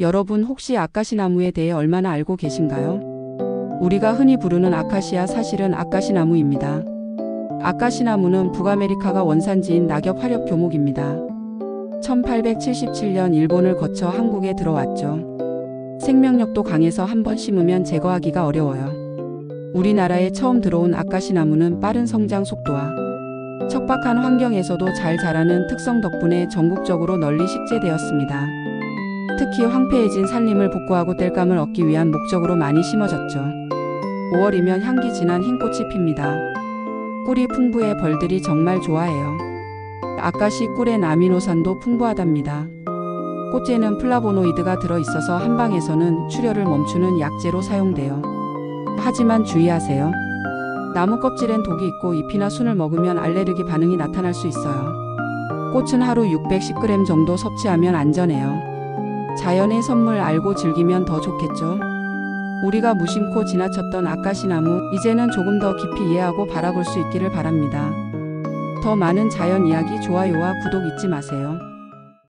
여러분 혹시 아카시나무에 대해 얼마나 알고 계신가요? 우리가 흔히 부르는 아카시아 사실은 아카시나무입니다. 아카시나무는 북아메리카가 원산지인 낙엽 화렵 교목입니다. 1877년 일본을 거쳐 한국에 들어왔죠. 생명력도 강해서 한 번 심으면 제거하기가 어려워요. 우리나라에 처음 들어온 아카시나무는 빠른 성장 속도와 척박한 환경에서도 잘 자라는 특성 덕분에 전국적으로 널리 식재되었습니다. 특히 황폐해진 산림을 복구하고 땔감을 얻기 위한 목적으로 많이 심어졌죠. 5월이면 향기 진한 흰 꽃이 핍니다. 꿀이 풍부해 벌들이 정말 좋아해요. 아카시 꿀엔 아미노산도 풍부하답니다. 꽃에는 플라보노이드가 들어있어서 한방에서는 출혈을 멈추는 약재로 사용돼요. 하지만 주의하세요. 나무 껍질엔 독이 있고 잎이나 순을 먹으면 알레르기 반응이 나타날 수 있어요. 꽃은 하루 610g 정도 섭취하면 안전해요. 자연의 선물 알고 즐기면 더 좋겠죠? 우리가 무심코 지나쳤던 아카시나무, 이제는 조금 더 깊이 이해하고 바라볼 수 있기를 바랍니다. 더 많은 자연 이야기 좋아요와 구독 잊지 마세요.